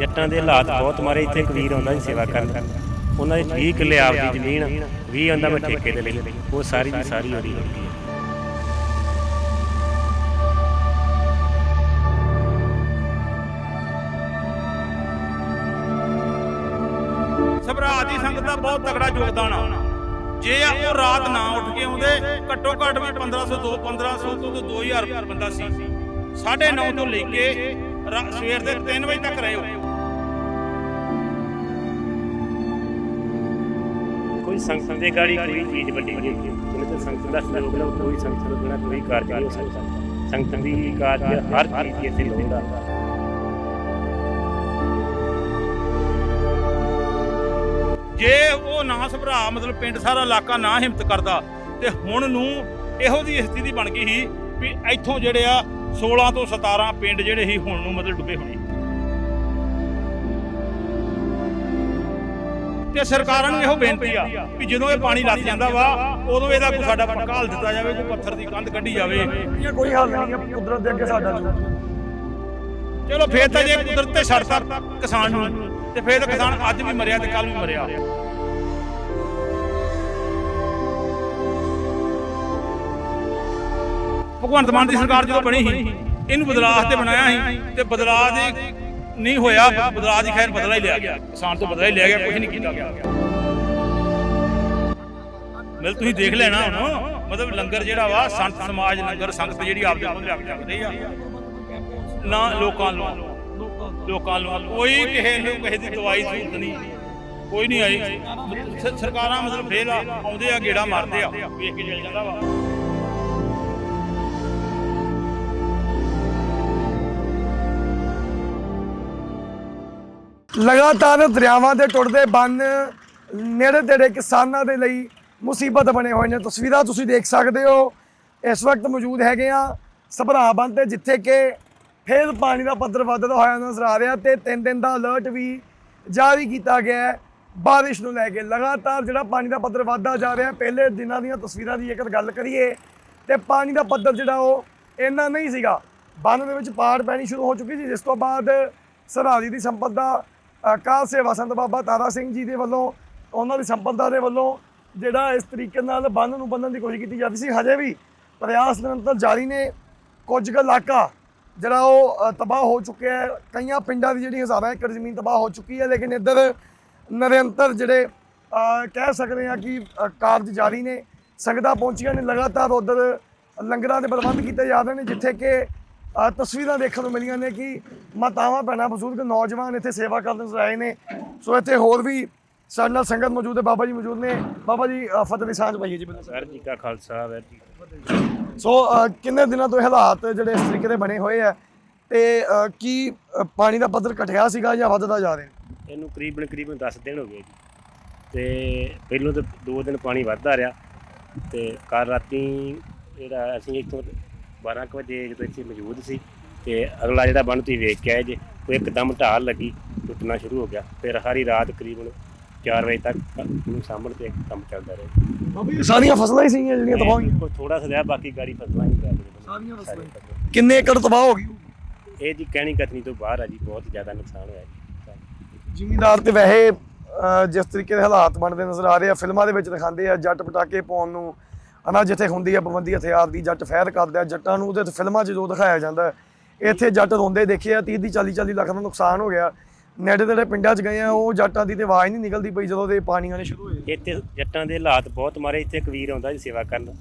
ਜੱਟਾਂ ਦੇ ਹਾਲਾਤ ਬਹੁਤ ਮਾਰੇ ਇੱਥੇ ਇੱਕ ਵੀਰ ਆਉਂਦਾ ਸੀ ਸੇਵਾ ਕਰਨ। ਉਹਨਾਂ ਦੀ 20 ਕਿੱਲੇ ਆਪਦੀ ਜ਼ਮੀਨ 20 ਆਉਂਦਾ ਮੈਂ ਠੇਕੇ ਤੇ ਲਈ। ਉਹ ਸਾਰੀ ਦੀ ਸਾਰੀ ਉਹਦੀ ਹੋਈ ਹੈ। ਸਭਰਾ ਦੀ ਸੰਗਤ ਦਾ ਬਹੁਤ ਤਗੜਾ ਯੋਗਦਾਨ ਆ। ਜੇ ਉਹ ਰਾਤ ਨਾ ਉੱਠ ਕੇ ਆਉਂਦੇ, ਘੱਟੋ ਘੱਟ ਵੀ 1500 ਤੋਂ 1500 ਤੋਂ 2000 ਬੰਦਾ ਸੀ। 9:30 ਤੋਂ ਲੈ ਕੇ ਸਵੇਰ ਦੇ 3 ਵਜੇ ਤੱਕ ਰਹੇ ਹੋ ਸੰਗਤ ਦੇ ਗਾੜੀ ਕੋਈ ਚੀਜ਼ ਵੱਡੀ ਨਹੀਂ ਹੁੰਦੀ। ਜਿਵੇਂ ਕਿ ਸੰਗਤ ਦਾ ਸਹਿਯੋਗ ਨਾਲ ਕੋਈ ਸੰਗਤ ਤੋਂ ਬਿਨਾਂ ਕੋਈ ਕਾਰਜ ਨਹੀਂ ਹੋ ਸਕਦਾ। ਸੰਗਤ ਦੀ ਕਾਰਜ ਹਰ ਚੀਜ਼ ਦੀ ਇੱਥੇ ਲੋੜ ਆ ਜੇ ਉਹ ਨਾ ਸਭਰਾ, ਮਤਲਬ ਪਿੰਡ ਸਾਰਾ ਇਲਾਕਾ ਨਾ ਹਿੰਮਤ ਕਰਦਾ, ਤੇ ਹੁਣ ਨੂੰ ਇਹੋ ਜੀ ਸਥਿਤੀ ਬਣ ਗਈ ਸੀ ਵੀ ਇੱਥੋਂ ਜਿਹੜੇ ਆ 16 ਤੋਂ 17 ਪਿੰਡ ਜਿਹੜੇ ਸੀ, ਹੁਣ ਨੂੰ ਮਤਲਬ ਡੁੱਬੇ ਹੋਣੇ। ਤੇ ਸਰਕਾਰਾਂ ਨੂੰ ਇਹੋ ਬੇਨਤੀ ਆ ਵੀ ਜਦੋਂ ਇਹ ਪਾਣੀ ਲੱਗ ਜਾਂਦਾ ਵਾ ਉਦੋਂ ਇਹਦਾ ਕੋਈ ਸਾਡਾ ਪੱਕਾ ਹੱਲ ਦਿੱਤਾ ਜਾਵੇ ਕੋਈ ਪੱਥਰ ਦੀ ਕੰਧ ਕੱਢੀ ਜਾਵੇ। ਇਹ ਕੋਈ ਹੱਲ ਨਹੀਂ ਹੈ ਕੁਦਰਤ ਦੇ ਅੱਗੇ ਸਾਡਾ ਚਲੋ ਫੇਰ ਤਾਂ ਜੇ ਕੁਦਰਤ ਤੇ ਛੱਡਤਾ ਕਿਸਾਨ ਨੂੰ ਤੇ ਫੇਰ ਤਾਂ ਕਿਸਾਨ ਅੱਜ ਵੀ ਮਰਿਆ ਤੇ ਕੱਲ ਵੀ ਮਰਿਆ। ਭਗਵੰਤ ਮਾਨ ਦੀ ਸਰਕਾਰ ਜਦੋਂ ਬਣੀ ਸੀ ਇਹਨੂੰ ਬਦਲਾਅ ਤੇ ਬਣਾਇਆ ਸੀ ਤੇ ਬਦਲਾਅ ਦੇ ਨਹੀਂ ਹੋਇਆ, ਬਦਲਾਅ ਦੀ ਖੈਰ ਬਦਲਾ ਹੀ ਲਿਆ ਗਿਆ। ਕਿਸਾਨ ਤੋਂ ਬਦਲਾ ਹੀ ਲਿਆ ਗਿਆ ਕੁਝ ਨਹੀਂ ਕੀਤਾ ਗਿਆ। ਮਿਲ ਤੁਸੀਂ ਦੇਖ ਲੈਣਾ ਹੁਣ। ਮਤਲਬ ਲੰਗਰ ਜਿਹੜਾ ਵਾ, ਸੰਤ ਸਮਾਜ ਲੰਗਰ, ਸੰਗਤ ਜਿਹੜੀ ਆਪਦੇ ਕੋਲ ਲਿਆ ਜਾਂਦੇ ਆ। ਨਾ ਲੋਕਾਂ ਨੂੰ ਲੋਕਾਂ ਨੂੰ, ਕੋਈ ਕਿਸੇ ਨੂੰ ਕਿਸੇ ਦੀ ਦਵਾਈ ਜ਼ਰੂਰਤ ਨਹੀਂ। ਕੋਈ ਨਹੀਂ ਆਈ। ਸਰਕਾਰਾਂ ਮਤਲਬ ਫੇਲ ਆ- ਆਉਂਦੇ ਆ, ਗੇੜਾ ਮਾਰਦੇ ਆ। ਵੇਖ ਕੇ ਚਲ ਜਾਂਦਾ ਵਾ। ਲਗਾਤਾਰ ਦਰਿਆਵਾਂ ਦੇ ਟੁੱਟਦੇ ਬੰਨ, ਨੇੜੇ ਤੇੜੇ ਕਿਸਾਨਾਂ ਦੇ ਲਈ ਮੁਸੀਬਤ ਬਣੇ ਹੋਏ ਨੇ। ਤਸਵੀਰਾਂ ਤੁਸੀਂ ਦੇਖ ਸਕਦੇ ਹੋ। ਇਸ ਵਕਤ ਮੌਜੂਦ ਹੈਗੇ ਆ ਸਭਰਾ ਬੰਨ ਤੇ, ਜਿੱਥੇ ਕਿ ਫੇਰ ਪਾਣੀ ਦਾ ਪੱਧਰ ਵੱਧਦਾ ਹੋਇਆ ਨਜ਼ਰ ਆ ਰਿਹਾ ਤੇ ਤਿੰਨ ਦਿਨ ਦਾ ਅਲਰਟ ਵੀ ਜਾਰੀ ਕੀਤਾ ਗਿਆ ਹੈ ਬਾਰਿਸ਼ ਨੂੰ ਲੈ ਕੇ। ਲਗਾਤਾਰ ਜਿਹੜਾ ਪਾਣੀ ਦਾ ਪੱਧਰ ਵੱਧਦਾ ਜਾ ਰਿਹਾ, ਪਹਿਲੇ ਦਿਨਾਂ ਦੀਆਂ ਤਸਵੀਰਾਂ ਦੀ ਜੇਕਰ ਗੱਲ ਕਰੀਏ ਤੇ ਪਾਣੀ ਦਾ ਪੱਧਰ ਜਿਹੜਾ ਉਹ ਇੰਨਾ ਨਹੀਂ ਸੀਗਾ। ਬੰਨ ਦੇ ਵਿੱਚ ਪਾੜ ਪੈਣੀ ਸ਼ੁਰੂ ਹੋ ਚੁੱਕੀ ਸੀ, ਜਿਸ ਤੋਂ ਬਾਅਦ ਸਰਹਾਲੀ ਦੀ ਸੰਪਦਾ ਅਕਾਲ ਸੇਵਾ ਸੰਤ ਬਾਬਾ ਤਾਰਾ ਸਿੰਘ ਜੀ ਦੇ ਵੱਲੋਂ, ਉਹਨਾਂ ਦੀ ਸੰਪਦਾ ਦੇ ਵੱਲੋਂ ਜਿਹੜਾ ਇਸ ਤਰੀਕੇ ਨਾਲ ਬੰਨ ਨੂੰ ਬੰਨਣ ਦੀ ਕੋਸ਼ਿਸ਼ ਕੀਤੀ ਜਾਂਦੀ ਸੀ, ਹਜੇ ਵੀ ਪ੍ਰਯਾਸ ਨਿਰੰਤਰ ਜਾਰੀ ਨੇ। ਕੁਝ ਕੁ ਇਲਾਕਾ ਜਿਹੜਾ ਉਹ ਤਬਾਹ ਹੋ ਚੁੱਕਿਆ ਹੈ। ਕਈਆਂ ਪਿੰਡਾਂ ਦੀ ਜਿਹੜੀ ਹਜ਼ਾਰਾਂ ਏਕੜ ਜ਼ਮੀਨ ਤਬਾਹ ਹੋ ਚੁੱਕੀ ਹੈ, ਲੇਕਿਨ ਇੱਧਰ ਨਿਰੰਤਰ ਜਿਹੜੇ ਕਹਿ ਸਕਦੇ ਹਾਂ ਕਿ ਕਾਰਜ ਜਾਰੀ ਨੇ। ਸੰਗਤਾਂ ਪਹੁੰਚੀਆਂ ਨੇ, ਲਗਾਤਾਰ ਉਧਰ ਲੰਗਰਾਂ ਦੇ ਪ੍ਰਬੰਧ ਕੀਤੇ ਜਾ ਰਹੇ ਨੇ, ਜਿੱਥੇ ਕਿ ਤਸਵੀਰਾਂ ਦੇਖਣ ਨੂੰ ਮਿਲੀਆਂ ਨੇ ਕਿ ਮਾਤਾਵਾਂ ਭੈਣਾਂ ਬਜ਼ੁਰਗ ਨੌਜਵਾਨ ਇੱਥੇ ਸੇਵਾ ਕਰਨ ਨਜ਼ਰ ਆਏ ਨੇ। ਸੋ ਇੱਥੇ ਹੋਰ ਵੀ ਸਾਡੇ ਨਾਲ ਸੰਗਤ ਮੌਜੂਦ ਹੈ। ਬਾਬਾ ਜੀ ਮੌਜੂਦ ਨੇ। ਬਾਬਾ ਜੀ ਫਤਿਹ ਦੀ ਸਾਂਝ ਪਾਈਏ ਜੀ ਸਰ ਜੀ ਕਾ ਖਾਲਸਾ ਵਾਹਿਗੁਰੂ ਜੀ। ਸੋ ਕਿੰਨੇ ਦਿਨਾਂ ਤੋਂ ਹਾਲਾਤ ਜਿਹੜੇ ਇਸ ਤਰੀਕੇ ਦੇ ਬਣੇ ਹੋਏ ਆ ਤੇ ਕੀ ਪਾਣੀ ਦਾ ਪੱਧਰ ਘਟਿਆ ਸੀਗਾ ਜਾਂ ਵੱਧਦਾ ਜਾ ਰਿਹਾ? ਇਹਨੂੰ ਕਰੀਬਨ ਕਰੀਬਨ 10 ਦਿਨ ਹੋ ਗਏ ਜੀ। ਤੇ ਪਹਿਲੋਂ ਤਾਂ 2 ਦਿਨ ਪਾਣੀ ਵੱਧਦਾ ਰਿਹਾ ਤੇ ਕੱਲ ਰਾਤੀ ਜਿਹੜਾ ਅਸੀਂ ਇੱਥੋਂ 12 ਕੁ ਵਜੇ ਜਦੋਂ ਇੱਥੇ ਮੌਜੂਦ ਸੀ ਤੇ ਅਗਲਾ ਜਿਹੜਾ ਬੰਨ ਤੁਸੀਂ ਵੇਖ ਕੇ ਆਏ ਜੇ ਉਹ ਇੱਕਦਮ ਢਾਲ ਲੱਗੀ ਟੁੱਟਣਾ ਸ਼ੁਰੂ ਹੋ ਗਿਆ। ਫਿਰ ਸਾਰੀ ਰਾਤ ਕਰੀਬਨ 4 ਵਜੇ ਤੱਕ ਨੂੰ ਸਾਹਮਣੇ ਤੇ ਕੰਮ ਚੱਲਦਾ ਰਿਹਾ। ਸਾਰੀਆਂ ਫਸਲਾਂ ਹੀ ਸੀਗੀਆਂ ਜਿਹੜੀਆਂ ਤਬਾਹ ਹੋਈਆਂ। ਕੋਈ ਥੋੜਾ ਸਾ ਰਿਹਾ ਬਾਕੀ ਗਾੜੀ ਫਸਲਾਂ ਹੀ ਰਹਿ ਗਈਆਂ। ਸਾਰੀਆਂ ਫਸਲਾਂ। ਕਿੰਨੇ ਏਕੜ ਤਬਾਹ ਹੋ ਗਈ ਇਹ ਜੀ ਕਹਿਣੀ ਕਤਨੀ ਤੋਂ ਬਾਹਰ ਆ ਜੀ ਬਹੁਤ ਜ਼ਿਆਦਾ ਨੁਕਸਾਨ ਹੋਇਆ ਜੀ। ਜ਼ਿਮੀਂਦਾਰ ਤੇ ਵੈਸੇ ਜਿਸ ਤਰੀਕੇ ਦੇ ਹਾਲਾਤ ਬਣਦੇ ਨਜ਼ਰ ਆ ਰਹੇ ਆ ਫਿਲਮਾਂ ਦੇ ਵਿੱਚ ਦਿਖਾਉਂਦੇ ਆ ਜੱਟ ਪਟਾਕੇ ਪਾਉਣ ਨੂੰ ਹਨਾ ਜਿੱਥੇ ਹੁੰਦੀ ਆ ਪਾਬੰਦੀ ਹਥਿਆਰ ਦੀ ਜੱਟ ਫੈਰ ਕਰਦੇ ਆ ਜੱਟਾਂ ਨੂੰ ਉਹਦੇ ਫਿਲਮਾਂ 'ਚ ਜੋ ਦਿਖਾਇਆ ਜਾਂਦਾ ਹੈ, ਇੱਥੇ ਜੱਟ ਰੋਂਦੇ ਦੇਖੇ ਆ 30 ਦੀ 40 40 ਲੱਖ ਦਾ ਨੁਕਸਾਨ ਹੋ ਗਿਆ। ਨੇੜੇ ਤੇੜੇ ਪਿੰਡਾਂ 'ਚ ਗਏ ਆ ਉਹ ਜੱਟਾਂ ਦੀ ਤੇ ਆਵਾਜ਼ ਨਹੀਂ ਨਿਕਲਦੀ ਪਈ ਜਦੋਂ ਦੇ ਪਾਣੀ ਆਣੇ ਸ਼ੁਰੂ ਹੋਏ। ਇੱਥੇ ਜੱਟਾਂ ਦੇ ਹਾਲਾਤ ਬਹੁਤ ਮਾਰੇ ਇੱਥੇ ਇੱਕ ਵੀਰ ਆਉਂਦਾ ਸੀ ਸੇਵਾ ਕਰਨ।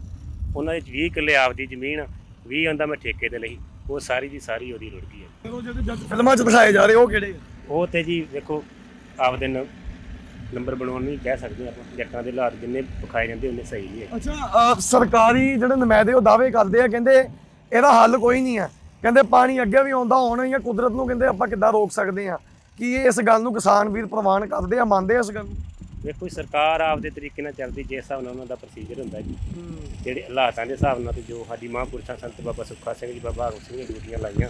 ਉਹਨਾਂ ਦੇ 20 ਕਿੱਲੇ ਆਪਦੀ ਜ਼ਮੀਨ 20 ਆਉਂਦਾ ਮੈਂ ਠੇਕੇ ਤੇ ਲਈ। ਉਹ ਸਾਰੀ ਦੀ ਸਾਰੀ ਉਹਦੀ ਰੁੜ ਗਈ ਹੈ। ਜਦੋਂ ਜਿਹੜੇ ਜੱਟ ਫਿਲਮਾਂ 'ਚ ਦਿਖਾਏ ਜਾ ਰਹੇ ਉਹ ਕਿਹੜੇ? ਉਹ ਤੇ ਜੀ ਵੇਖੋ ਆਪਦੇ ਨ- ਨੰਬਰ ਬਣਾਉਣ ਨਹੀਂ ਕਹਿ ਸਕਦੇ ਆਪਾਂ ਜੱਟਾਂ ਦੇ ਹਾਲਾਤ ਜਿੰਨੇ ਵਿਖਾਏ ਜਾਂਦੇ ਉਹਨੇ ਸਹੀ ਨਹੀਂ ਹੈ। ਅੱਛਾ ਅ, ਸਰਕਾਰੀ ਜਿਹੜੇ ਨੁਮਾਇੰਦੇ ਉਹ ਦਾਅਵੇ ਕਰਦੇ ਆ ਕਹਿੰਦੇ ਇਹਦਾ ਹੱਲ ਕੋਈ ਨਹੀਂ ਹੈ। ਕਹਿੰਦੇ ਪਾਣੀ ਅੱਗੇ ਵੀ ਆਉਂਦਾ ਹੋਣਾ ਜਾਂ ਕੁਦਰਤ ਨੂੰ ਕਹਿੰਦੇ ਆਪਾਂ ਕਿੱਦਾਂ ਰੋਕ ਸਕਦੇ ਆ ਕੀ ਇਹ ਇਸ ਗੱਲ ਨੂੰ ਕਿਸਾਨ ਵੀਰ ਪ੍ਰਵਾਨ ਕਰਦੇ ਆ ਮੰਨਦੇ ਆ ਇਸ ਗੱਲ ਨੂੰ? ਵੇਖੋ ਜੀ, ਸਰਕਾਰ ਆਪਦੇ ਤਰੀਕੇ ਨਾਲ ਚੱਲਦੀ ਜਿਸ ਹਿਸਾਬ ਨਾਲ ਉਹਨਾਂ ਦਾ ਪ੍ਰੋਸੀਜਰ ਹੁੰਦਾ ਜੀ। ਜਿਹੜੇ ਹਾਲਾਤਾਂ ਦੇ ਹਿਸਾਬ ਨਾਲ ਤੇ ਜੋ ਸਾਡੀ ਮਹਾਂਪੁਰਸ਼ਾਂ ਸੰਤ ਬਾਬਾ ਸੁੱਖਾ ਸਿੰਘ ਜੀ ਬਾਬਾ ਹਰਮ ਸਿੰਘ ਨੇ ਡਿਊਟੀਆਂ ਲਾਈਆਂ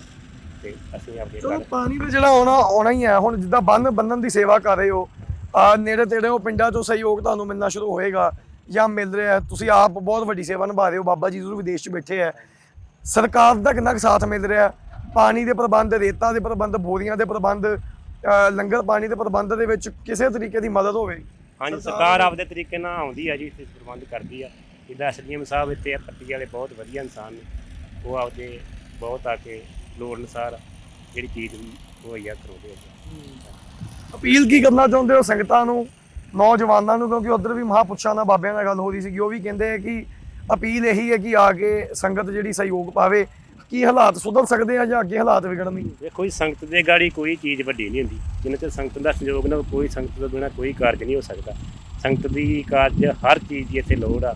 ਤੇ ਅਸੀਂ ਆਪਦੇ ਚਲੋ ਪਾਣੀ ਤੇ ਜਿਹੜਾ ਆਉਣਾ ਆਉਣਾ ਹੀ ਹੈ। ਹੁਣ ਜਿੱਦਾਂ ਬੰਨ ਬੰਨਣ ਦੀ ਸੇਵਾ ਕਰ ਰਹੇ ਹੋ ਆ ਨੇੜੇ ਤੇੜੇ ਉਹ ਪਿੰਡਾਂ ਤੋਂ ਸਹਿਯੋਗ ਤੁਹਾਨੂੰ ਮਿਲਣਾ ਸ਼ੁਰੂ ਹੋਏਗਾ ਜਾਂ ਮਿਲ ਰਿਹਾ। ਤੁਸੀਂ ਆਪ ਬਹੁਤ ਵੱਡੀ ਸੇਵਾ ਨਿਭਾ ਰਹੇ ਹੋ। ਬਾਬਾ ਜੀ ਜ਼ਰੂਰ ਵਿਦੇਸ਼ 'ਚ ਬੈਠੇ ਹੈ। ਸਰਕਾਰ ਦਾ ਕਿੰਨਾ ਕੁ ਸਾਥ ਮਿਲ ਰਿਹਾ? ਪਾਣੀ ਦੇ ਪ੍ਰਬੰਧ ਰੇਤਾਂ ਦੇ ਪ੍ਰਬੰਧ ਬੋਰੀਆਂ ਦੇ ਪ੍ਰਬੰਧ ਲੰਗਰ ਪਾਣੀ ਦੇ ਪ੍ਰਬੰਧ ਦੇ ਵਿੱਚ ਕਿਸੇ ਤਰੀਕੇ ਦੀ ਮਦਦ ਹੋਵੇ? ਹਾਂਜੀ ਸਰਕਾਰ ਆਪਦੇ ਤਰੀਕੇ ਨਾਲ ਆਉਂਦੀ ਆ ਜੀ ਇੱਥੇ ਪ੍ਰਬੰਧ ਕਰਦੀ ਆ ਜਿੱਦਾਂ ਐਸਡੀਐਮ ਸਾਹਿਬ ਇੱਥੇ ਆ ਪੱਟੀ ਵਾਲੇ ਬਹੁਤ ਵਧੀਆ ਇਨਸਾਨ ਨੇ। ਉਹ ਆਪਦੇ ਬਹੁਤ ਆ ਕੇ ਲੋੜ ਅਨੁਸਾਰ ਜਿਹੜੀ ਚੀਜ਼ ਕਰਾਉਂਦੇ ਆ ਅਪੀਲ ਕੀ ਕਰਨਾ ਚਾਹੁੰਦੇ ਹੋ ਸੰਗਤਾਂ ਨੂੰ, ਨੌਜਵਾਨਾਂ ਨੂੰ? ਕਿਉਂਕਿ ਉਧਰ ਵੀ ਮਹਾਪੁਰਸ਼ਾਂ ਨਾਲ ਬਾਬਿਆਂ ਨਾਲ ਗੱਲ ਹੋ ਰਹੀ ਸੀਗੀ ਉਹ ਵੀ ਕਹਿੰਦੇ ਆ ਕਿ ਅਪੀਲ ਇਹੀ ਹੈ ਕਿ ਆ ਕੇ ਸੰਗਤ ਜਿਹੜੀ ਸਹਿਯੋਗ ਪਾਵੇ। ਕੀ ਹਾਲਾਤ ਸੁਧਰ ਸਕਦੇ ਆ ਜਾਂ ਅੱਗੇ ਹਾਲਾਤ ਵਿਗੜਨਗੇ ਦੇਖੋ ਜੀ, ਸੰਗਤ ਦੇ ਗਾੜੀ ਕੋਈ ਚੀਜ਼ ਵੱਡੀ ਨਹੀਂ ਹੁੰਦੀ। ਜਿੰਨਾ ਚਿਰ ਸੰਗਤ ਦਾ ਸਹਿਯੋਗ ਨਾਲ ਕੋਈ ਸੰਗਤ ਤੋਂ ਬਿਨਾਂ ਕੋਈ ਕਾਰਜ ਨਹੀਂ ਹੋ ਸਕਦਾ। ਸੰਗਤ ਦੀ ਕਾਰਜ ਹਰ ਚੀਜ਼ ਦੀ ਇੱਥੇ ਲੋੜ ਆ।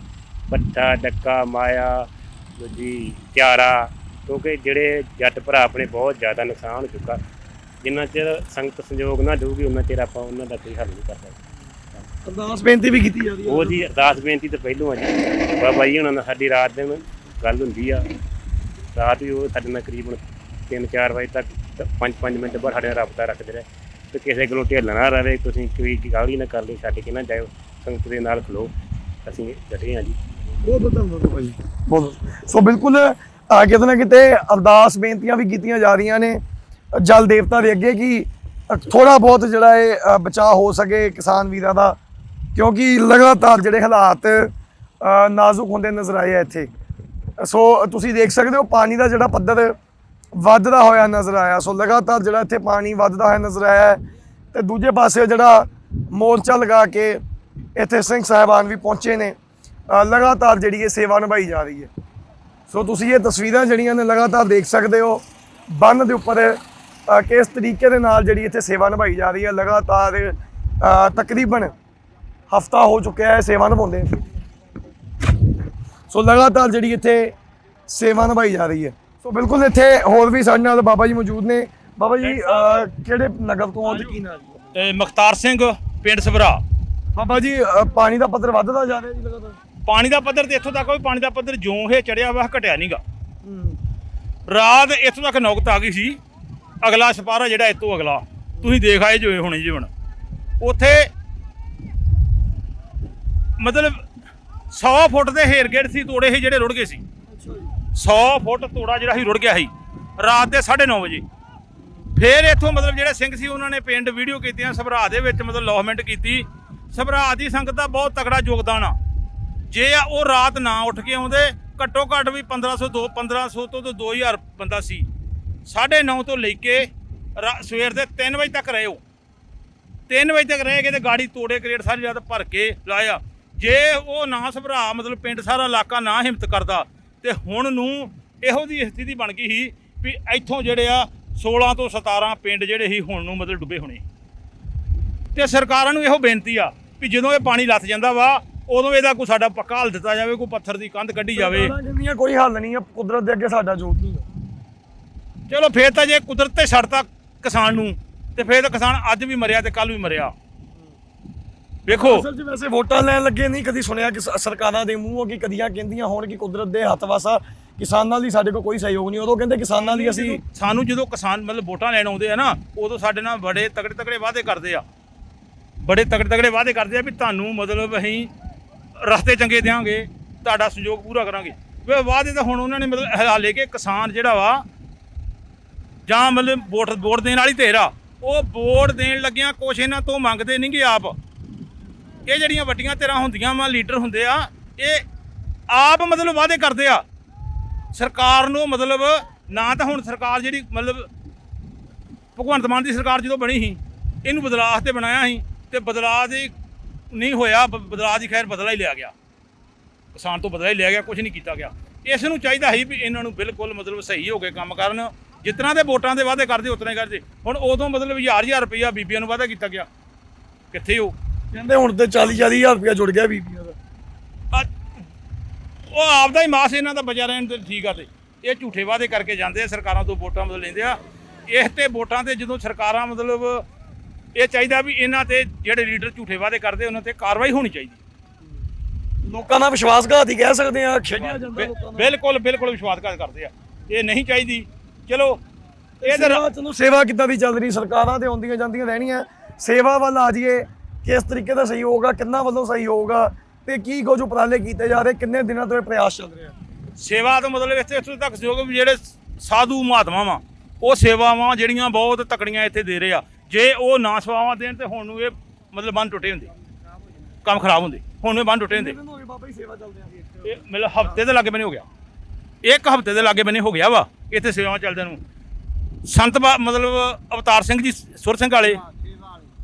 ਪੱਠਾ, ਡੱਕਾ, ਮਾਇਆ ਦੂਜੀ ਚਾਰਾ ਕਿਉਂਕਿ ਜਿਹੜੇ ਜੱਟ ਭਰਾ ਆਪਣੇ ਬਹੁਤ ਜ਼ਿਆਦਾ ਨੁਕਸਾਨ ਹੋ ਚੁੱਕਾ। ਜਿੰਨਾ ਚਿਰ ਸੰਗਤ ਸੰਯੋਗ ਨਾ ਦੇਊਗੀ ਉਹਨਾਂ ਚਿਰ ਆਪਾਂ ਉਹਨਾਂ ਦਾ ਕੋਈ ਹੱਲ ਨਹੀਂ ਕਰ ਸਕਦੇ। ਅਰਦਾਸ ਬੇਨਤੀ ਵੀ ਕੀਤੀ ਜਾਂਦੀ ਹੈ। ਉਹ ਜੀ ਅਰਦਾਸ ਬੇਨਤੀ ਤਾਂ ਪਹਿਲੋਂ ਆ ਜੀ। ਬਾਬਾ ਜੀ ਉਹਨਾਂ ਨਾਲ ਸਾਡੀ ਰਾਤ ਦਿਨ ਗੱਲ ਹੁੰਦੀ ਆ। ਰਾਤ ਵੀ ਉਹ ਸਾਡੇ ਨਾਲ ਕਰੀਬਨ 3-4 ਵਜੇ ਤੱਕ 5-5 ਮਿੰਟ ਬਾਅਦ ਸਾਡੇ ਨਾਲ ਰਾਬਤਾ ਰੱਖਦੇ ਰਹੇ। ਤੇ ਕਿਸੇ ਕੋਲੋਂ ਢਿੱਲ ਨਾ ਰਹੇ ਤੁਸੀਂ ਕੋਈ ਗਾਲੀ ਨਾ ਕਰ ਲਈ ਸਾਡੇ ਕਿ ਨਾ ਜਾਇਓ। ਸੰਗਤ ਦੇ ਨਾਲ ਖਲੋ। ਅਸੀਂ ਡਟੇ ਆ ਜੀ। ਬਹੁਤ ਬਹੁਤ ਧੰਨਵਾਦ ਭਾਈ ਸੋ ਬਿਲਕੁਲ ਕਿਤੇ ਨਾ ਕਿਤੇ ਅਰਦਾਸ ਬੇਨਤੀਆਂ ਵੀ ਕੀਤੀਆਂ ਜਾ ਰਹੀਆਂ ਨੇ। ਜਲ ਦੇਵਤਾ ਦੇ ਅੱਗੇ ਕਿ ਥੋੜਾ ਬਹੁਤ ਜਿਹੜਾ ਇਹ ਬਚਾਅ ਹੋ ਸਕੇ ਕਿਸਾਨ ਵੀਰਾਂ ਦਾ, ਕਿਉਂਕਿ ਲਗਾਤਾਰ ਜਿਹੜੇ ਹਾਲਾਤ ਨਾਜ਼ੁਕ ਹੁੰਦੇ ਨਜ਼ਰ ਆਏ ਆ ਇੱਥੇ। ਸੋ, ਤੁਸੀਂ ਦੇਖ ਸਕਦੇ ਹੋ ਪਾਣੀ ਦਾ ਜਿਹੜਾ ਪੱਧਰ ਵੱਧਦਾ ਹੋਇਆ ਨਜ਼ਰ ਆਇਆ। ਸੋ, ਲਗਾਤਾਰ ਜਿਹੜਾ ਇੱਥੇ ਪਾਣੀ ਵੱਧਦਾ ਹੋਇਆ ਨਜ਼ਰ ਆਇਆ ਹੈ ਤੇ ਦੂਜੇ ਪਾਸੇ ਜਿਹੜਾ ਮੋਰਚਾ ਲਗਾ ਕੇ ਇੱਥੇ ਸਿੰਘ ਸਾਹਿਬਾਨ ਵੀ ਪਹੁੰਚੇ ਨੇ। ਲਗਾਤਾਰ ਜਿਹੜੀ ਇਹ ਸੇਵਾ ਨਿਭਾਈ ਜਾ ਰਹੀ ਹੈ। ਸੋ, ਤੁਸੀਂ ਇਹ ਤਸਵੀਰਾਂ ਜਿਹੜੀਆਂ ਨੇ ਲਗਾਤਾਰ ਦੇਖ ਸਕਦੇ ਹੋ। ਬੰਨ ਦੇ ਉੱਪਰ ਕਿਸ ਤਰੀਕੇ ਦੇ ਨਾਲ ਜਿਹੜੀ ਇੱਥੇ ਸੇਵਾ ਨਿਭਾਈ ਜਾ ਰਹੀ ਹੈ? ਲਗਾਤਾਰ ਤਕਰੀਬਨ ਹਫਤਾ ਹੋ ਚੁੱਕਿਆ ਹੈ ਸੇਵਾ ਨਿਭਾਉਂਦੇ ਸੋ ਲਗਾਤਾਰ ਜਿਹੜੀ ਇੱਥੇ ਸੇਵਾ ਨਿਭਾਈ ਜਾ ਰਹੀ ਹੈ। ਸੋ ਬਿਲਕੁਲ ਇੱਥੇ ਹੋਰ ਵੀ ਸਾਡੇ ਨਾਲ ਬਾਬਾ ਜੀ ਮੌਜੂਦ ਨੇ। ਬਾਬਾ ਜੀ ਕਿਹੜੇ ਨਗਰ ਤੋਂ ਆਉਂਦੇ ਕੀ ਨਾਮ ਜੀ ਇਹ ਮੁਖਤਾਰ ਸਿੰਘ ਪਿੰਡ ਸਭਰਾ। ਬਾਬਾ ਜੀ ਪਾਣੀ ਦਾ ਪੱਧਰ ਵੱਧਦਾ ਜਾ ਰਿਹਾ ਜੀ ਲਗਾਤਾਰ? ਪਾਣੀ ਦਾ ਪੱਧਰ ਤੇ ਇੱਥੋਂ ਤੱਕ ਵੀ ਪਾਣੀ ਦਾ ਪੱਧਰ ਜਿਉਂ ਇਹ ਚੜਿਆ ਵਾ ਘਟਿਆ ਨਹੀਂਗਾ ਰਾਤ ਇੱਥੋਂ ਤੱਕ ਨੌਕਤ ਆ ਗਈ ਸੀ। ਅਗਲਾ ਸਪਾਰਾ ਜਿਹੜਾ ਇਹ ਤੋਂ ਅਗਲਾ। ਤੁਸੀਂ ਦੇਖ ਆਏ ਜੋ ਹੁਣੇ ਜੀ ਉੱਥੇ ਮਤਲਬ 100 ਫੁੱਟ ਦੇ ਹੇਰਗੇੜ ਸੀ, ਤੋੜੇ ਸੀ ਜਿਹੜੇ ਰੁੜ ਗਏ ਸੀ। 100 ਫੁੱਟ ਤੋੜਾ ਜਿਹੜਾ ਸੀ, ਰੁੜ ਗਿਆ ਸੀ। ਰਾਤ ਦੇ 9:30 ਵਜੇ। ਫਿਰ ਇੱਥੋਂ ਮਤਲਬ ਜਿਹੜੇ ਸਿੰਘ ਸੀ, ਉਹਨਾਂ ਨੇ ਪਿੰਡ ਵੀਡੀਓ ਕੀਤੀਆਂ, ਸਭਰਾ ਦੇ ਵਿੱਚ ਮਤਲਬ ਲੌਸਮੈਂਟ ਕੀਤੀ। ਸਭਰਾ ਦੀ ਸੰਗਤ ਦਾ ਬਹੁਤ ਤਕੜਾ ਯੋਗਦਾਨ ਆ। ਜੇ ਆ ਉਹ ਰਾਤ ਨਾ ਉੱਠ ਕੇ ਆਉਂਦੇ, ਘੱਟੋ ਘੱਟ ਵੀ 1500 ਦੋ 1500 ਤੋਂ ਤੋਂ 2000 ਬੰਦਾ ਸੀ। 9:30 ਤੋਂ ਲੈ ਕੇ ਰਾ- ਸਵੇਰ ਦੇ 3 ਵਜੇ ਤੱਕ ਰਹੇ ਹੋ। 3 ਵਜੇ ਤੱਕ ਰਹਿ ਕੇ ਤੇ ਗਾੜੀ ਤੋੜੇ ਕਰੇਟ ਸਾਰੀ ਰਾਤ ਭਰ ਕੇ ਲਾਇਆ। ਜੇ ਉਹ ਨਾ ਸਭਰਾ, ਮਤਲਬ ਪਿੰਡ ਸਾਰਾ ਇਲਾਕਾ ਨਾ ਹਿੰਮਤ ਕਰਦਾ, ਤੇ ਹੁਣ ਨੂੰ ਇਹੋ ਦੀ ਸਥਿਤੀ ਬਣ ਗਈ ਸੀ ਵੀ ਇੱਥੋਂ ਜਿਹੜੇ ਆ 16 ਤੋਂ 17 ਪਿੰਡ ਜਿਹੜੇ ਸੀ ਹੁਣ ਨੂੰ ਮਤਲਬ ਡੁੱਬੇ ਹੋਣੇ। ਤੇ ਸਰਕਾਰਾਂ ਨੂੰ ਇਹੋ ਬੇਨਤੀ ਆ ਵੀ ਜਦੋਂ ਇਹ ਪਾਣੀ ਲੱਥ ਜਾਂਦਾ ਵਾ, ਉਦੋਂ ਇਹਦਾ ਕੋਈ ਸਾਡਾ ਪੱਕਾ ਹੱਲ ਦਿੱਤਾ ਜਾਵੇ, ਕੋਈ ਪੱਥਰ ਦੀ ਕੰਧ ਕੱਢੀ ਜਾਵੇ। ਕੋਈ ਹੱਲ ਨਹੀਂ ਆ, ਕੁਦਰਤ ਦੇ ਅੱਗੇ ਸਾਡਾ ਜੋਤ ਨਹੀਂ ਚਲੋ ਫੇਰ ਤਾਂ ਜੇ ਕੁਦਰਤ ਤੇ ਛੱਡਤਾ ਕਿਸਾਨ ਨੂੰ ਤੇ ਫੇਰ ਤਾਂ ਕਿਸਾਨ ਅੱਜ ਵੀ ਮਰਿਆ ਤੇ ਕੱਲ ਵੀ ਮਰਿਆ। ਵੇਖੋ। ਅਸਲ 'ਚ ਵੈਸੇ ਵੋਟਾਂ ਲੈਣ ਲੱਗੇ ਨਹੀਂ ਕਦੀ ਸੁਣਿਆ ਕਿ ਸ- ਸਰਕਾਰਾਂ ਦੇ ਮੂੰਹੋਂ ਕਿ ਕਦੀਆਂ ਕਹਿੰਦੀਆਂ ਹੋਣ ਕਿ ਕੁਦਰਤ ਦੇ ਹੱਥ ਵਾਸਾ ਕਿਸਾਨਾਂ ਲਈ ਸਾਡੇ ਕੋਲ ਕੋਈ ਸਹਿਯੋਗ ਨਹੀਂ। ਉਦੋਂ ਕਹਿੰਦੇ ਕਿਸਾਨਾਂ ਲਈ ਅਸੀਂ ਸਾਨੂੰ ਜਦੋਂ ਕਿਸਾਨ ਮਤਲਬ ਵੋਟਾਂ ਲੈਣ ਆਉਂਦੇ ਆ ਨਾ ਉਦੋਂ ਸਾਡੇ ਨਾਲ ਬੜੇ ਤਗੜੇ ਤਗੜੇ ਵਾਅਦੇ ਕਰਦੇ ਆ। ਬੜੇ ਤਗੜੇ ਤਗੜੇ ਵਾਅਦੇ ਕਰਦੇ ਆ ਵੀ ਤੁਹਾਨੂੰ ਮਤਲਬ ਅਸੀਂ ਰਸਤੇ ਚੰਗੇ ਦੇਵਾਂਗੇ ਤੁਹਾਡਾ ਸਹਿਯੋਗ ਪੂਰਾ ਕਰਾਂਗੇ। ਵੇ ਵਾਅਦੇ ਤਾਂ ਹੁਣ ਉਹਨਾਂ ਨੇ ਮਤਲਬ ਹਾਲੇ ਕਿ ਕਿਸਾਨ ਜਿਹੜਾ ਵਾ ਜਾਂ ਮਤਲਬ ਵੋਟ ਵੋਟ ਦੇਣ ਵਾਲੀ ਧਿਰ ਆ, ਉਹ ਵੋਟ ਦੇਣ ਲੱਗਿਆਂ ਕੁਛ ਇਹਨਾਂ ਤੋਂ ਮੰਗਦੇ ਨਹੀਂਗੇ ਆਪ। ਇਹ ਜਿਹੜੀਆਂ ਵੱਡੀਆਂ ਧਿਰਾਂ ਹੁੰਦੀਆਂ ਵਾ, ਲੀਡਰ ਹੁੰਦੇ ਆ, ਇਹ ਆਪ ਮਤਲਬ ਵਾਅਦੇ ਕਰਦੇ ਆ। ਸਰਕਾਰ ਨੂੰ ਮਤਲਬ ਨਾ ਤਾਂ ਹੁਣ ਸਰਕਾਰ ਜਿਹੜੀ ਮਤਲਬ ਭਗਵੰਤ ਮਾਨ ਦੀ ਸਰਕਾਰ ਜਦੋਂ ਬਣੀ ਸੀ, ਇਹਨੂੰ ਬਦਲਾਅ ਤੇ ਬਣਾਇਆ ਸੀ ਤੇ ਬਦਲਾਅ ਦੀ ਨਹੀਂ ਹੋਇਆ, ਬ- ਬਦਲਾਅ ਦੀ ਖੈਰ ਬਦਲਾ ਹੀ ਲਿਆ ਗਿਆ। ਕਿਸਾਨ ਤੋਂ ਬਦਲਾ ਹੀ ਲਿਆ ਗਿਆ ਕੁਝ ਨਹੀਂ ਕੀਤਾ ਗਿਆ। ਇਸ ਨੂੰ ਚਾਹੀਦਾ ਸੀ ਵੀ ਇਹਨਾਂ ਨੂੰ ਬਿਲਕੁਲ ਮਤਲਬ ਸਹੀ ਹੋ ਕੇ ਕੰਮ ਕਰਨ। ਜਿਤਨਾ ਦੇ ਵੋਟਾਂ ਦੇ ਵਾਅਦੇ ਕਰਦੇ ਉਤਨਾ ਹੀ ਕਰਦੇ। ਹੁਣ ਉਦੋਂ ਮਤਲਬ ਹਜ਼ਾਰ ਹਜ਼ਾਰ ਰੁਪਈਆ ਬੀਬੀਆਂ ਨੂੰ ਵਾਅਦਾ ਕੀਤਾ ਗਿਆ। ਕਿੱਥੇ ਉਹ? ਕਹਿੰਦੇ ਹੁਣ ਤੇ 40 40 ਹਜ਼ਾਰ ਰੁਪਇਆ ਜੁੜ ਗਿਆ ਬੀਬੀਆਂ ਦਾ। ਉਹ ਆਪਦਾ ਹੀ ਮਾਸ ਇਹਨਾਂ ਦਾ ਬਚਾ ਰਹਿਣ ਤੇ ਠੀਕ ਆ ਤੇ। ਇਹ ਝੂਠੇ ਵਾਅਦੇ ਕਰਕੇ ਜਾਂਦੇ ਆ ਸਰਕਾਰਾਂ ਤੋਂ ਵੋਟਾਂ ਮਤਲਬ ਲੈਂਦੇ ਆ। ਇਸ ਤੇ ਵੋਟਾਂ ਤੇ ਜਦੋਂ ਸਰਕਾਰਾਂ ਮਤਲਬ ਇਹ ਚਾਹੀਦਾ ਵੀ ਇਹਨਾਂ ਤੇ ਜਿਹੜੇ ਲੀਡਰ ਝੂਠੇ ਵਾਅਦੇ ਕਰਦੇ ਉਹਨਾਂ ਤੇ ਕਾਰਵਾਈ ਹੋਣੀ ਚਾਹੀਦੀ। ਲੋਕਾਂ ਦਾ ਵਿਸ਼ਵਾਸਘਾਤ ਹੀ ਕਹਿ ਸਕਦੇ ਆ ਖੇਡਿਆ ਜਾਂਦਾ ਬਿ- ਲੋਕਾਂ ਦਾ ਬਿਲਕੁਲ ਬਿਲਕੁਲ ਵਿਸ਼ਵਾਸਘਾਤ ਕਰਦੇ ਆ। ਇਹ ਨਹੀਂ ਚਾਹੀਦੀ ਚਲੋ ਇਹ ਤਾਂ ਸੇਵਾ ਚਲੋ ਸੇਵਾ ਕਿੱਦਾਂ ਦੀ ਚੱਲ ਰਹੀ? ਸਰਕਾਰਾਂ ਤੇ ਆਉਂਦੀਆਂ ਜਾਂਦੀਆਂ ਰਹਿਣੀਆਂ। ਸੇਵਾ ਵੱਲ ਆ ਜਾਈਏ ਕਿਸ ਤਰੀਕੇ ਦਾ ਸਹਿਯੋਗ ਆ ਕਿੰਨਾ ਵੱਲੋਂ ਸਹਿਯੋਗ ਆ ਤੇ ਕੀ ਕੁਝ ਉਪਰਾਲੇ ਕੀਤੇ ਜਾ ਰਹੇ ਕਿੰਨੇ ਦਿਨਾਂ ਤੋਂ ਇਹ ਪ੍ਰਯਾਸ ਚੱਲ ਰਿਹਾ? ਸੇਵਾ ਤੋਂ ਮਤਲਬ ਇੱਥੇ ਇੱਥੋਂ ਤੱਕ ਸਹਿਯੋਗ ਵੀ ਜਿਹੜੇ ਸਾਧੂ ਮਹਾਤਮਾ ਵਾ ਉਹ ਸੇਵਾਵਾਂ ਜਿਹੜੀਆਂ ਬਹੁਤ ਤਕੜੀਆਂ ਇੱਥੇ ਦੇ ਰਹੇ ਆ। ਜੇ ਉਹ ਨਾ ਸੇਵਾਵਾਂ ਦੇਣ ਤੇ ਹੁਣ ਨੂੰ ਇਹ ਮਤਲਬ ਬੰਨ ਟੁੱਟੇ ਹੁੰਦੇ। ਕੰਮ ਖਰਾਬ ਹੁੰਦੇ ਹੁਣ ਇਹ ਬੰਨ ਟੁੱਟੇ ਹੁੰਦੇ। ਬਾਬਾ ਜੀ ਸੇਵਾ ਚੱਲਦੇ ਆ ਮਤਲਬ ਹਫ਼ਤੇ ਦੇ ਲਾਗੇ ਬਨੇ ਹੋ ਗਿਆ। ਇੱਕ ਹਫ਼ਤੇ ਦੇ ਲਾਗੇ ਬਨੇ ਹੋ ਗਿਆ ਵਾ, ਇੱਥੇ ਸੇਵਾਵਾਂ ਚੱਲਦਿਆਂ ਨੂੰ। ਸੰਤ ਬਾ- ਮਤਲਬ ਅਵਤਾਰ ਸਿੰਘ ਜੀ, ਸੁਰ ਸਿੰਘ ਵਾਲੇ,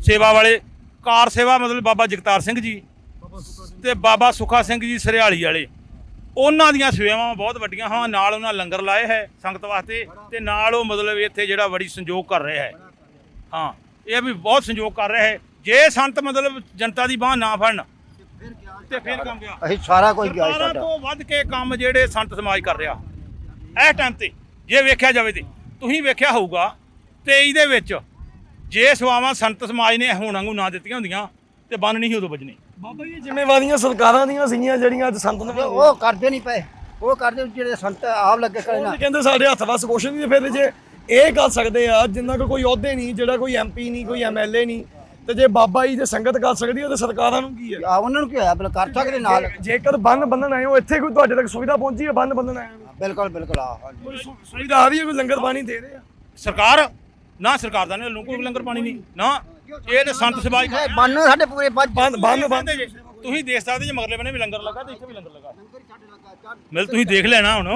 ਸੇਵਾ ਵਾਲੇ, ਕਾਰ ਸੇਵਾ ਮਤਲਬ ਬਾਬਾ ਜਗਤਾਰ ਸਿੰਘ ਜੀ ਤੇ ਬਾਬਾ ਸੁਖਾ ਸਿੰਘ ਜੀ, ਸਰਿਆਲੀ ਵਾਲੇ। ਉਹਨਾਂ ਦੀਆਂ ਸੇਵਾਵਾਂ ਬਹੁਤ ਵੱਡੀਆਂ ਹਾਂ, ਨਾਲ ਉਹਨਾਂ ਲੰਗਰ ਲਾਏ ਹੈ ਸੰਗਤ ਵਾਸਤੇ ਤੇ ਨਾਲ ਉਹ ਮਤਲਬ ਇੱਥੇ ਜਿਹੜਾ ਬੜੀ ਸੰਯੋਗ ਕਰ ਰਿਹਾ ਹੈ। ਹਾਂ, ਇਹ ਵੀ ਬਹੁਤ ਸੰਯੋਗ ਕਰ ਰਿਹਾ ਹੈ। ਜੇ ਸੰਤ ਮਤਲਬ ਜਨਤਾ ਦੀ ਬਾਹ ਨਾ ਫੜਨ ਤੇ ਫਿਰ ਕੰਮ ਗਿਆ? ਅਸੀਂ ਸਾਰਾ ਕੁਝ ਗਿਆ ਸਰਕਾਰਾਂ ਸਾਡਾ। ਤੋਂ ਵੱਧ ਕੇ ਕੰਮ ਜਿਹੜੇ ਸੰਤ ਸਮਾਜ ਕਰ ਰਿਹਾ। ਇਸ ਟਾਈਮ ਤੇ ਜੇ ਵੇਖਿਆ ਜਾਵੇ ਤੇ ਤੁਸੀਂ ਵੇਖਿਆ ਹੋਊਗਾ 23 ਦੇ ਵਿੱਚ ਜੇ ਸੇਵਾਵਾਂ ਸੰਤ ਸਮਾਜ ਨੇ ਹੁਣ ਵਾਂਗੂ ਨਾ ਦਿੱਤੀਆਂ ਹੁੰਦੀਆਂ ਤੇ ਬੰਨ ਨਹੀਂ ਸੀ ਉਦੋਂ ਵੱਜਣੇ। ਬਾਬਾ ਜੀ ਜ਼ਿੰਮੇਵਾਰੀਆਂ ਸਰਕਾਰਾਂ ਦੀਆਂ ਸੀਗੀਆਂ ਜਿਹੜੀਆਂ ਅੱਜ ਸੰਤ ਨੇ ਉਹ ਕਰਦੇ ਨਹੀਂ ਪਏ। ਉਹ ਕਰਦੇ ਜਿਹੜੇ ਸੰਤ ਆਪ ਲੱਗੇ ਕਰੇ ਨਾ। ਕਹਿੰਦੇ ਸਾਡੇ ਹੱਥ ਵਸ ਕੁਛ ਨਹੀਂ ਫਿਰ ਜੇ ਇਹ ਕਰ ਸਕਦੇ ਆ ਜਿੰਨਾ ਕੋ ਕੋਈ ਅਹੁਦੇ ਨਹੀਂ ਜਿਹੜਾ ਕੋਈ ਐਮਪੀ ਨਹੀਂ ਕੋਈ ਐਮਐਲਏ ਨਹੀਂ ਤੇ ਜੇ ਬਾਬਾ ਜੀ ਜੇ ਸੰਗਤ ਕਰ ਸਕਦੀ ਹੈ ਤੇ ਸਰਕਾਰਾਂ ਨੂੰ ਕੀ ਹੈ? ਆ ਉਹਨਾਂ ਨੂੰ ਕੀ ਹੋਇਆ? ਬਲ ਕਰ ਸਕਦੇ ਨਾਲ? ਜੇਕਰ ਬੰਨ ਬੰਨਣ ਆਏ ਹੋ ਇੱਥੇ ਕੋਈ ਤੁਹਾਡੇ ਤੱਕ ਸੁਵਿਧਾ ਪਹੁੰਚੀ ਹੈ ਬੰਨ ਬੰਨਣ ਆਏ ਹੋ? ਬਿਲਕੁਲ ਬਿਲਕੁਲ ਆ ਹਾਂਜੀ। ਕੋਈ ਸੁ- ਸੁਵਿਧਾ ਆ ਰਹੀ ਹੈ ਕੋਈ ਲੰਗਰ ਪਾਣੀ ਦੇ ਰਹੇ ਆ? ਸਰਕਾਰ? ਨਾ ਸਰਕਾਰ ਦਾ ਨੇ ਕੋਈ ਲੰਗਰ ਪਾਣੀ ਨਹੀਂ। ਨਾ ਇਹ ਤੇ ਸੰਤ ਇਹ ਬੰਨੋ ਸਾਡੇ ਪੂਰੇ ਬੰਦ ਬੰਨ ਬੰਨ ਬੰਦੇ ਜੇ ਤੁਸੀਂ ਦੇਖ ਸਕਦੇ ਜੇ ਮਗਰਲੇ ਬਨੇ ਵੀ ਲੰਗਰ ਲੱਗਾ ਤੇ ਇੱਥੇ ਵੀ ਲੰਗਰ ਲੱਗਾ। ਮਿਲ ਤੁਸੀਂ ਦੇਖ ਲੈਣਾ ਹੁਣ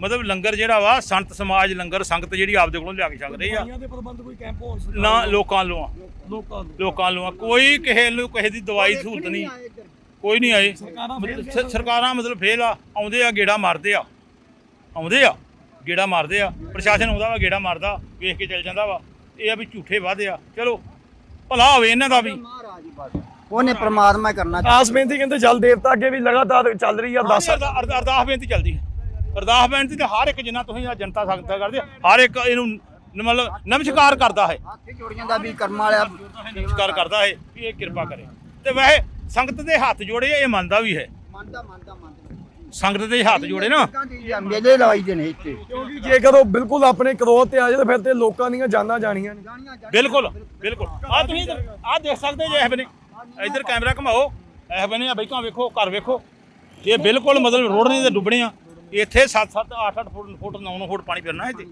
ਮਤਲਬ ਲੰਗਰ ਜਿਹੜਾ ਵਾ ਸੰਤ ਸਮਾਜ ਲੰਗਰ ਸੰਗਤ ਜਿਹੜੀ ਆਪਦੇ ਕੋਲੋਂ ਲਿਆ ਕੇ ਛਕ ਰਹੀ ਆ। ਦੇ ਪ੍ਰਬੰਧ ਕੋਈ ਕੈਂਪ ਹੋਣ ਨਾ ਲੋਕਾਂ ਲੋ ਲੋਕਾਂ ਨੂੰ ਲੋਕਾਂ ਲੋ ਕੋਈ ਕਿਸੇ ਨੂੰ ਕਿਸੇ ਦੀ ਦਵਾਈ ਸਹੂਲਤ ਨਹੀਂ ਕੋਈ ਨਹੀਂ ਆਏ। ਸਰਕਾਰਾਂ ਮਤਲਬ ਫੇਲ ਆ। ਆਉਂਦੇ ਆ ਗੇੜਾ ਮਾਰਦੇ ਆ। ਆਉਂਦੇ ਆ ਗੇੜਾ ਮਾਰਦੇ ਆ। ਪ੍ਰਸ਼ਾਸਨ ਆਉਂਦਾ ਵਾ ਗੇੜਾ ਮਾਰਦਾ ਵੇਖ ਕੇ ਚੱਲ ਜਾਂਦਾ ਵਾ। ਇਹ ਆ ਵੀ ਝੂਠੇ ਵਾਅਦੇ ਆ। ਚਲੋ ਭਲਾ ਹੋਵੇ ਇਹਨਾਂ ਦਾ ਵੀ। ਮਹਾਰਾਜ ਹੀ ਬਸ ਉਹਨੇ ਪ੍ਰਮਾਤਮਾ ਕਰਨਾ ਆਸ ਬੇਨਤੀ ਕਹਿੰਦੇ ਜਲ ਦੇਵਤਾ ਅੱਗੇ ਵੀ ਲਗਾਤਾਰ ਚੱਲ ਰਹੀ ਆ ਅਰਦਾਸ ਅਰਦਾਸਾਂ ਬੇਨਤੀ ਚੱਲਦੀ ਹੈ। ਅਰਦਾਸ ਬੇਨਤੀ ਤੇ ਹਰ ਇੱਕ ਜਿੰਨਾ ਤੁਸੀਂ ਆਹ ਜਨਤਾ ਸੰਗਤ ਕਰਦੇ ਆ, ਹਰ ਇੱਕ ਇਹਨੂੰ ਮਤਲਬ ਨਮਸਕਾਰ ਕਰਦਾ ਹੈ। ਹੱਥ ਜੋੜੀਆਂ ਦਾ ਵੀ ਕਰਮ ਵਾਲਿਆ ਨਮਸਕਾਰ ਕਰਦਾ ਹੈ ਵੀ ਇਹ ਕਿਰਪਾ ਕਰੇ। ਤੇ ਵੈਸੇ ਸੰਗਤ ਦੇ ਹੱਥ ਜੋੜੇ ਇਹ ਮੰਨਦਾ ਵੀ ਹੈ। ਮੰਨਦਾ ਮੰਨਦਾ ਮੰਨਦਾ। ਸੰਗਤ ਦੇ ਹੱਥ ਜੋੜੇ ਨਾ। ਮੇਲੇ ਲਵਾਈ ਦੇ ਨੇ ਇੱਥੇ। ਕਿਉਂਕਿ ਜੇਕਰ ਉਹ ਬਿਲਕੁਲ ਆਪਣੇ ਕਰੋਧ ਤੇ ਆ ਜਾਏ ਤਾਂ ਫਿਰ ਤੇ ਲੋਕਾਂ ਦੀਆਂ ਜਾਨਾਂ ਜਾਣੀਆਂ ਨੇ। ਬਿਲਕੁਲ ਬਿਲਕੁਲ। ਆ ਤੁਸੀਂ ਆ ਦੇਖ ਸਕਦੇ ਜੇ ਇਹ ਬਨੇ ਇੱਧਰ ਕੈਮਰਾ ਘਮਾਓ। ਇਹ ਬਨੇ ਆ ਬੈਕਾਂ ਵੇਖੋ ਘਰ ਵੇਖੋ। ਇਹ ਬਿਲਕੁਲ ਮਤਲਬ ਰੋਡ ਨਹੀਂ ਤੇ ਡੁੱਬਣੇ ਆ। ਇੱਥੇ 7 7 8 8 ਫੁੱਟ ਫੁੱਟ 9 9 ਫੁੱਟ ਪਾਣੀ ਫਿਰਨਾ ਇੱਥੇ।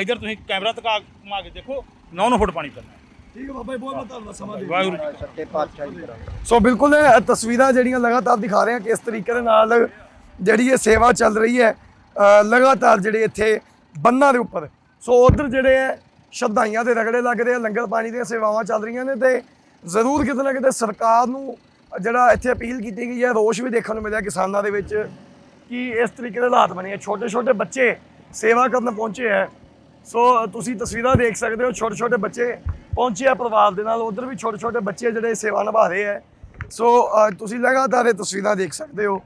ਇੱਧਰ ਤੁਸੀਂ ਕੈਮਰਾ ਤਕਾ ਘੁਮਾ ਕੇ ਦੇਖੋ 9 9 ਫੁੱਟ ਪਾਣੀ ਫਿਰਨਾ। ਠੀਕ ਹੈ ਬਾਬਾ ਜੀ ਬਹੁਤ ਬਹੁਤ ਧੰਨਵਾਦ ਸਮਾਂ ਦੇ ਵਾਹਿਗੁਰੂ ਜੀ ਸੱਤੇ ਪਾਤਸ਼ਾਹ ਜੀ ਸੋ ਬਿਲਕੁਲ ਇਹ ਤਸਵੀਰਾਂ ਜਿਹੜੀਆਂ ਲਗਾਤਾਰ ਦਿਖਾ ਰਹੇ ਹਾਂ ਕਿਸ ਤਰੀਕੇ ਦੇ ਨਾਲ ਜਿਹੜੀ ਇਹ ਸੇਵਾ ਚੱਲ ਰਹੀ ਹੈ ਲਗਾਤਾਰ ਜਿਹੜੇ ਇੱਥੇ ਬੰਨਾਂ ਦੇ ਉੱਪਰ। ਸੋ ਉਧਰ ਜਿਹੜੇ ਹੈ ਸ਼ਰਧਾਈਆਂ ਦੇ ਰਗੜੇ ਲੱਗਦੇ ਆ ਲੰਗਰ ਪਾਣੀ ਦੀਆਂ ਸੇਵਾਵਾਂ ਚੱਲ ਰਹੀਆਂ ਨੇ ਤੇ ਜ਼ਰੂਰ ਕਿਤੇ ਨਾ ਕਿਤੇ ਸਰਕਾਰ ਨੂੰ ਜਿਹੜਾ ਇੱਥੇ ਅਪੀਲ ਕੀਤੀ ਗਈ ਹੈ, ਰੋਸ਼ ਵੀ ਦੇਖਣ ਨੂੰ ਮਿਲਿਆ ਕਿਸਾਨਾਂ ਦੇ ਵਿੱਚ ਕਿ ਇਸ ਤਰੀਕੇ ਦੇ ਹਾਲਾਤ ਬਣੇ ਆ। ਛੋਟੇ ਛੋਟੇ ਬੱਚੇ ਸੇਵਾ ਕਰਨ ਪਹੁੰਚੇ ਹੈ ਸੋ ਤੁਸੀਂ ਤਸਵੀਰਾਂ ਦੇਖ ਸਕਦੇ ਹੋ ਛੋਟੇ ਛੋਟੇ ਬੱਚੇ ਪਹੁੰਚੇ ਆ ਪਰਿਵਾਰ ਦੇ ਨਾਲ। ਉਧਰ ਵੀ ਛੋਟੇ ਛੋਟੇ ਬੱਚੇ ਜਿਹੜੇ ਸੇਵਾ ਨਿਭਾ ਰਹੇ ਹੈ ਸੋ ਤੁਸੀਂ ਲਗਾਤਾਰ ਇਹ ਤਸਵੀਰਾਂ ਦੇਖ ਸਕਦੇ ਹੋ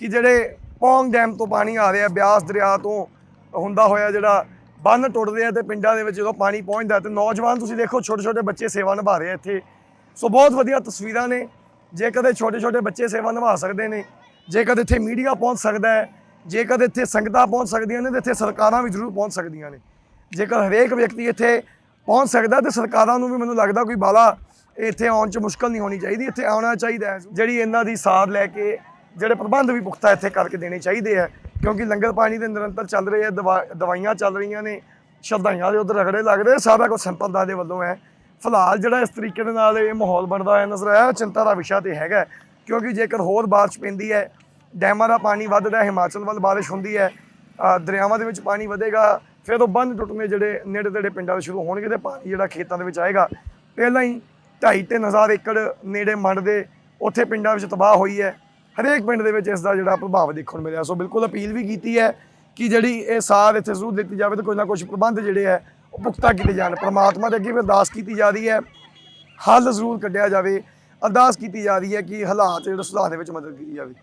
ਕਿ ਜਿਹੜੇ ਪੌਂਗ ਡੈਮ ਤੋਂ ਪਾਣੀ ਆ ਰਿਹਾ, ਬਿਆਸ ਦਰਿਆ ਤੋਂ ਹੁੰਦਾ ਹੋਇਆ ਜਿਹੜਾ ਬੰਨ ਟੁੱਟਦੇ ਆ ਤੇ ਪਿੰਡਾਂ ਦੇ ਵਿੱਚ ਜਦੋਂ ਪਾਣੀ ਪਹੁੰਚਦਾ ਤੇ ਨੌਜਵਾਨ ਤੁਸੀਂ ਦੇਖੋ ਛੋਟੇ ਛੋਟੇ ਬੱਚੇ ਸੇਵਾ ਨਿਭਾ ਰਹੇ ਆ ਇੱਥੇ। ਸੋ ਬਹੁਤ ਵਧੀਆ ਤਸਵੀਰਾਂ ਨੇ। ਜੇ ਕਦੇ ਛੋਟੇ ਛੋਟੇ ਬੱਚੇ ਸੇਵਾ ਨਿਭਾ ਸਕਦੇ ਨੇ, ਜੇ ਕਦੇ ਇੱਥੇ ਮੀਡੀਆ ਪਹੁੰਚ ਸਕਦਾ ਹੈ, ਜੇ ਕਦੇ ਇੱਥੇ ਸੰਗਤਾਂ ਪਹੁੰਚ ਸਕਦੀਆਂ ਨੇ ਤੇ ਇੱਥੇ ਸਰਕਾਰਾਂ ਵੀ ਜ਼ਰੂਰ ਪਹੁੰਚ ਸਕਦੀਆਂ ਨੇ। ਜੇਕਰ ਹਰੇਕ ਵਿਅਕਤੀ ਇੱਥੇ ਪਹੁੰਚ ਸਕਦਾ ਤੇ ਸਰਕਾਰਾਂ ਨੂੰ ਵੀ ਮੈਨੂੰ ਲੱਗਦਾ ਕੋਈ ਬਾਲਾ ਇੱਥੇ ਆਉਣ 'ਚ ਮੁਸ਼ਕਲ ਨਹੀਂ ਹੋਣੀ ਚਾਹੀਦੀ, ਇੱਥੇ ਆਉਣਾ ਚਾਹੀਦਾ ਜਿਹੜੀ ਇਹਨਾਂ ਦੀ ਸਾਰ ਲੈ ਕੇ, ਜਿਹੜੇ ਪ੍ਰਬੰਧ ਵੀ ਪੁਖਤਾ ਇੱਥੇ ਕਰਕੇ ਦੇਣੇ ਚਾਹੀਦੇ ਆ। ਕਿਉਂਕਿ ਲੰਗਰ ਪਾਣੀ ਦੇ ਨਿਰੰਤਰ ਚੱਲ ਰਹੇ ਆ, ਦਵਾ- ਦਵਾਈਆਂ ਚੱਲ ਰਹੀਆਂ ਨੇ, ਸ਼ਰਧਾਈਆਂ ਦੇ ਉਧਰ ਰਗੜੇ ਲੱਗ ਰਹੇ, ਸਾਰਾ ਕੁਝ ਸੰਪਰਦਾ ਦੇ ਵੱਲੋਂ ਹੈ। ਫਿਲਹਾਲ ਜਿਹੜਾ ਇਸ ਤਰੀਕੇ ਦੇ ਨਾਲ ਇਹ ਮਾਹੌਲ ਬਣਦਾ ਹੋਇਆ ਨਜ਼ਰ ਆਇਆ ਚਿੰਤਾ ਦਾ ਵਿਸ਼ਾ ਤੇ ਹੈਗਾ ਕਿਉਂਕਿ ਜੇਕਰ ਹੋਰ ਬਾਰਿਸ਼ ਪੈਂਦੀ ਹੈ, ਡੈਮਾਂ ਦਾ ਪਾਣੀ ਵੱਧਦਾ ਹੈ ਹਿਮਾਚਲ ਵੱਲ ਬਾਰਿਸ਼ ਹੁੰਦੀ ਹੈ ਦਰਿਆਵਾਂ ਦੇ ਵਿੱਚ ਪਾਣੀ ਵਧੇਗਾ, ਫਿਰ ਉਹ ਬੰਦ ਟੁੱਟਣੇ ਜਿਹੜੇ ਨੇੜੇ ਤੇੜੇ ਪਿੰਡਾਂ ਦੇ ਸ਼ੁਰੂ ਹੋਣਗੇ ਤੇ ਪਾਣੀ ਜਿਹੜਾ ਖੇਤਾਂ ਦੇ ਵਿੱਚ ਆਏਗਾ। ਪਹਿਲਾਂ ਹੀ ਢਾਈ ਤਿੰਨ ਹਜ਼ਾਰ ਏਕੜ ਨੇੜੇ ਮੰਡ ਦੇ ਉੱਥੇ ਪਿੰਡਾਂ ਵਿੱਚ ਤਬਾਹ ਹੋਈ ਹੈ। ਹਰੇਕ ਪਿੰਡ ਦੇ ਵਿੱਚ ਇਸ ਦਾ ਜਿਹੜਾ ਪ੍ਰਭਾਵ ਦੇਖਣ ਨੂੰ ਮਿਲਿਆ। ਸੋ ਬਿਲਕੁਲ ਅਪੀਲ ਵੀ ਕੀਤੀ ਹੈ ਕਿ ਜਿਹੜੀ ਇਹ ਸਾਰ ਇੱਥੇ ਜ਼ਰੂਰ ਦਿੱਤੀ ਜਾਵੇ ਤੇ ਕੋਈ ਨਾ ਕੁਝ ਪ੍ਰਬੰਧ ਜਿਹੜੇ ਹੈ ਉਹ ਪੁਖਤਾ ਕੀਤੇ ਜਾਣ। ਪ੍ਰਮਾਤਮਾ ਦੇ ਅੱਗੇ ਵੀ ਅਰਦਾਸ ਕੀਤੀ ਜਾ ਰਹੀ ਹੈ, ਹੱਲ ਜ਼ਰੂਰ ਕੱਢਿਆ ਜਾਵੇ। ਅਰਦਾਸ ਕੀਤੀ ਜਾ ਰਹੀ ਹੈ ਕਿ ਹਾਲਾਤ ਜਿਹੜਾ ਸੁਧਾਰ ਦੇ ਵਿੱਚ ਮਦਦ ਕੀਤੀ ਜਾਵੇ।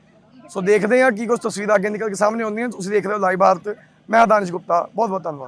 ਸੋ ਦੇਖਦੇ ਹਾਂ ਕੀ ਕੁਝ ਤਸਵੀਰਾਂ ਅੱਗੇ ਨਿਕਲ ਕੇ ਸਾਹਮਣੇ ਆਉਂਦੀਆਂ ਤੁਸੀਂ ਦੇਖ ਰਹੇ ਹੋ ਲਾਈਵ ਭਾਰਤ, ਮੈਂ ਦਾਨਿਸ਼ ਗੁਪਤਾ। ਬਹੁਤ ਬਹੁਤ ਧੰਨਵਾਦ।